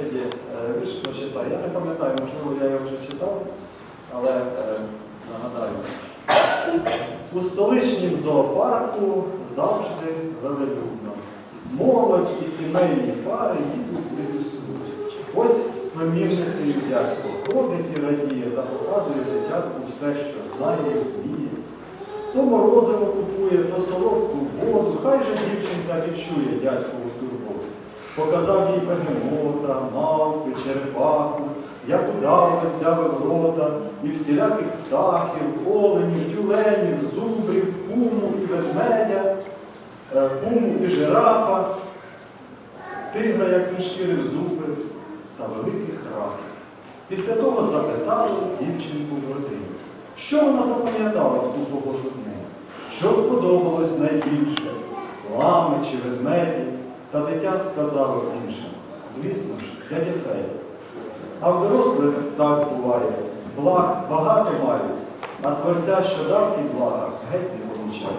Феді вірш прочитаю. Я не пам'ятаю, можливо, я його вже читав, але е, нагадаю. У столичнім зоопарку завжди велелюдно. Молодь і сімейні пари їдуть звідусюди. Ось з племінницею дядько ходить і радіє та показує дитятку все, що знає і вміє. То морозиво купує, то солодку воду, хай же дівчинка відчує дядькову турботу. Показав їй бегемота, мавпи, черепаху, як удав роззявив і всіляких птахів, оленів, тюленів, зубрів, пуму і ведмедя, е, пуму і жирафа, тигра, як він зуби, та великих раків. Після того запитали дівчинку в родині, що вона запам'ятала в ту погожу днину, що сподобалось найбільше, лами чи ведмеді, та дитя сказало іншим, звісно ж, дядя Федя. А в дорослих так буває, благ багато мають, а творця, що дав ті блага, геть не помічають.